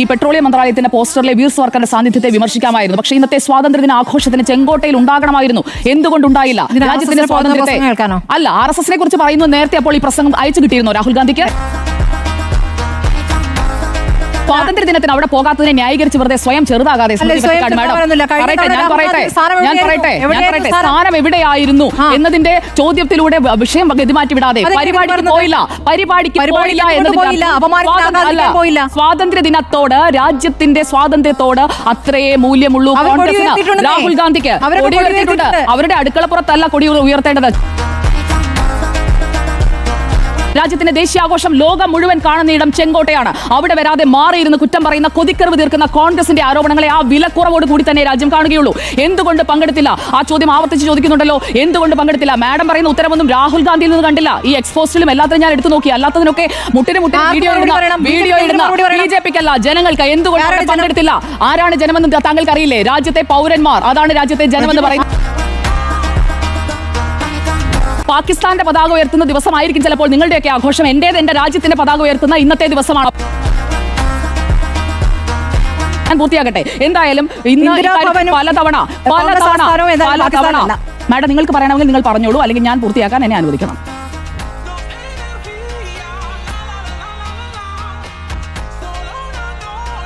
ഈ പെട്രോളിയം മന്ത്രാലയത്തിന്റെ പോസ്റ്ററിലെ വീർ സവർക്കറിന്റെ സാന്നിധ്യത്തെ വിമർശിക്കാമായിരുന്നു. പക്ഷേ ഇന്നത്തെ സ്വാതന്ത്ര്യദിന ആഘോഷത്തിന് ചെങ്കോട്ടയിൽ ഉണ്ടാകണമായിരുന്നു. എന്തുകൊണ്ടുണ്ടായില്ല? രാജ്യത്തിന്റെ സ്വാതന്ത്ര്യത്തെ അല്ല ആർ എസ് എസിനെ കുറിച്ച് പറയുന്നു നേരത്തെ അപ്പോൾ ഈ പ്രസംഗം അയച്ചു കിട്ടിയിരുന്നു രാഹുൽ ഗാന്ധിക്ക്? സ്വാതന്ത്ര്യ ദിനത്തിന് അവിടെ പോകാത്തതിനെ ന്യായീകരിച്ച് വെറുതെ സ്വയം ചെറുതാകാതെ. ഞാൻ പറയട്ടെ സ്ഥാനം ഞാൻ എവിടെയായിരുന്നു? പറയട്ടെ ഞാൻ പറയട്ടെ സ്ഥാനം? എവിടെയായിരുന്നു. എന്നതിന്റെ ചോദ്യത്തിലൂടെ വിഷയം ഗതിമാറ്റി വിടാതെ പരിപാടി പരിപാടിക്ക് പോയില്ല. പരിപാടിക്ക് പോയില്ല എന്നതിന്റെ? സ്വാതന്ത്ര്യ- ദിനത്തോട് രാജ്യത്തിന്റെ സ്വാതന്ത്ര്യത്തോട് അത്രയേ മൂല്യമുള്ളൂ കോൺഗ്രസിന് രാഹുൽ ഗാന്ധിക്ക്. അവരുടെ അടുക്കളപ്പുറത്തല്ല കൊടി ഉയർത്തേണ്ടത്. രാജ്യത്തിന്റെ ദേശീയാഘോഷം ലോകം മുഴുവൻ കാണുന്ന ഇടം ചെങ്കോട്ടയാണ്. അവിടെ വരാതെ മാറിയിരുന്ന് കുറ്റം പറയുന്ന കൊതിക്കറിവ് തീർക്കുന്ന കോൺഗ്രസിന്റെ ആരോപണങ്ങളെ ആ വിലക്കുറവോട് കൂടി തന്നെ രാജ്യം കാണുകയുള്ളൂ. എന്തുകൊണ്ട് പങ്കെടുത്തില്ല? ആ ചോദ്യം ആവർത്തിച്ച് ചോദിക്കുന്നുണ്ടല്ലോ. എന്തുകൊണ്ട് പങ്കെടുത്തില്ല? മാഡം പറയുന്ന ഉത്തരവൊന്നും രാഹുൽ ഗാന്ധിയിൽ നിന്ന് കണ്ടില്ല. ഈ എക്സ്പോസ്റ്റിലും എല്ലാത്തിനും ഞാൻ എടുത്തു നോക്കി. അല്ലാത്തതിനൊക്കെ മുട്ടിന് മുട്ടിന് വീഡിയോ ഇടുന്ന വീഡിയോ ഇടുന്ന മറുപടി പറയണം. ബി ജെ പിക്കല്ല. ജനങ്ങൾക്ക് എന്തുകൊണ്ട്? പങ്കെടുത്തില്ല? ആരാണ് ജനമെന്ന് താങ്കൾക്ക് അറിയില്ലേ രാജ്യത്തെ പൗരന്മാർ. അതാണ് രാജ്യത്തെ ജനമെന്ന് പറയുന്നത്. പാകിസ്ഥാന്റെ പതാക ഉയർത്തുന്ന ദിവസമായിരിക്കും ചിലപ്പോൾ നിങ്ങളുടെയൊക്കെ ആഘോഷം. എന്റേത് എന്റെ രാജ്യത്തിന്റെ പതാക ഉയർത്തുന്ന ഇന്നത്തെ ദിവസമാണ്? ഞാൻ പൂർത്തിയാക്കട്ടെ. എന്തായാലും ഇന്ന് പലതവണ പലതവണ പലതവണ. മാഡം നിങ്ങൾക്ക് പറയണമെങ്കിൽ നിങ്ങൾ പറഞ്ഞോളൂ അല്ലെങ്കിൽ ഞാൻ പൂർത്തിയാക്കാൻ എന്നെ അനുവദിക്കണം.